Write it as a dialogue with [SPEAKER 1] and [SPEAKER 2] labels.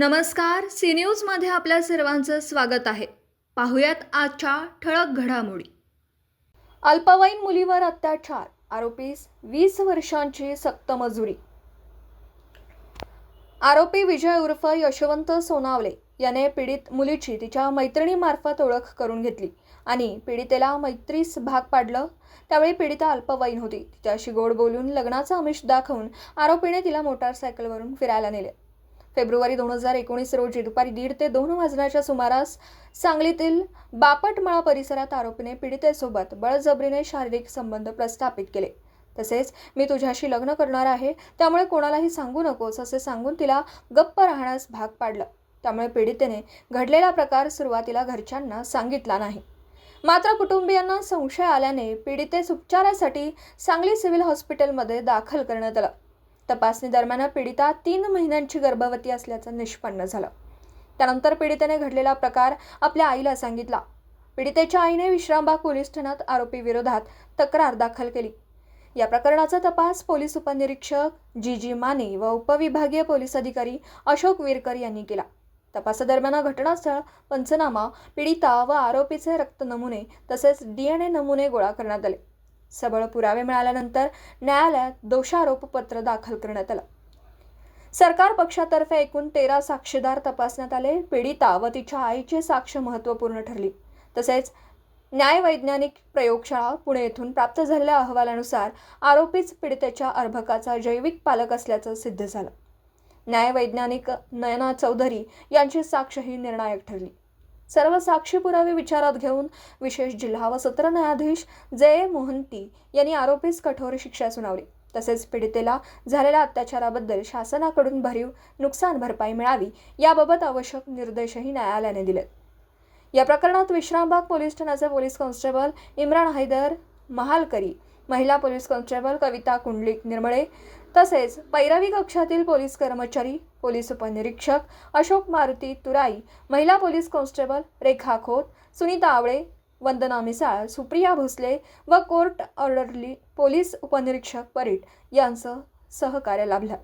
[SPEAKER 1] नमस्कार सी न्यूजमध्ये आपल्या सर्वांचं स्वागत आहे. पाहुयात आजच्या ठळक घडामोडी. अल्पवयीन मुलीवर अत्याचार आरोपीस वीस वर्षांची सक्त मजुरी आरोपी विजय उर्फ यशवंत सोनावले याने पीडित मुलीची तिच्या मैत्रिणीमार्फत ओळख करून घेतली आणि पीडितेला मैत्रीस भाग पाडलं. त्यावेळी पीडिता अल्पवयीन होती. तिच्याशी गोड बोलून लग्नाचं आमिष दाखवून आरोपीने तिला मोटारसायकलवरून फिरायला नेले. फेब्रुवारी दोन हजार एकोणीस रोजी दुपारी दीड ते दोन वाजण्याच्या सुमारास सांगलीतील बापटमळा परिसरात आरोपीने पीडितेसोबत बळजबरीने शारीरिक संबंध प्रस्थापित केले. तसेच मी तुझ्याशी लग्न करणार आहे त्यामुळे कोणालाही सांगू नकोस असे सांगून तिला गप्प राहण्यास भाग पाडलं. त्यामुळे पीडितेने घडलेला प्रकार सुरुवातीला घरच्यांना सांगितला नाही. मात्र कुटुंबियांना संशय आल्याने पीडितेस उपचारासाठी सांगली सिव्हिल हॉस्पिटलमध्ये दाखल करण्यात आलं. तपासणी दरम्यान पीडिता तीन महिन्यांची गर्भवती असल्याचं निष्पन्न झालं. त्यानंतर पीडितेने घडलेला प्रकार आपल्या आईला सांगितला. पीडितेच्या आईने विश्रामबाग पोलीस ठाण्यात आरोपी विरोधात तक्रार दाखल केली. या प्रकरणाचा तपास पोलीस उपनिरीक्षक जी जी माने व उपविभागीय पोलीस अधिकारी अशोक विरकर यांनी केला. तपासादरम्यान घटनास्थळ पंचनामा पीडिता व आरोपीचे रक्त नमुने तसेच डी एन ए नमुने गोळा करण्यात आले. सबळ पुरावे मिळाल्यानंतर न्यायालयात दोषारोपपत्र दाखल करण्यात आलं. सरकार पक्षातर्फे एकूण तेरा साक्षीदार तपासण्यात आले. पीडिता व तिच्या आईची साक्ष महत्त्वपूर्ण ठरली. तसेच न्यायवैज्ञानिक प्रयोगशाळा पुणे येथून प्राप्त झालेल्या अहवालानुसार आरोपीच पीडितेच्या अर्भकाचा जैविक पालक असल्याचं सिद्ध झालं. न्यायवैज्ञानिक नयना चौधरी यांची साक्ष ही निर्णायक ठरली. सर्व साक्षी पुरावे विचारात घेऊन विशेष जिल्हा व सत्र न्यायाधीश जे मोहंती यांनी आरोपीस कठोर शिक्षा सुनावली. तसेच पीडितेला झालेल्या अत्याचाराबद्दल शासनाकडून भरीव नुकसान भरपाई मिळावी याबाबत आवश्यक निर्देशही न्यायालयाने दिलेत या प्रकरणात विश्रामबाग पोलीस ठाण्याचे पोलीस कॉन्स्टेबल इम्रान हैदर महालकरी महिला पोलीस कॉन्स्टेबल कविता कुंडलिक निर्मळे तसेच पैरवी कक्षातील पोलीस कर्मचारी पोलीस उपनिरीक्षक अशोक मारुती तुराई महिला पोलीस कॉन्स्टेबल रेखा खोत सुनीता आवळे वंदना मिसाळ सुप्रिया भोसले व कोर्ट ऑर्डरली पोलीस उपनिरीक्षक परीट यांचं सहकार्य लाभलं.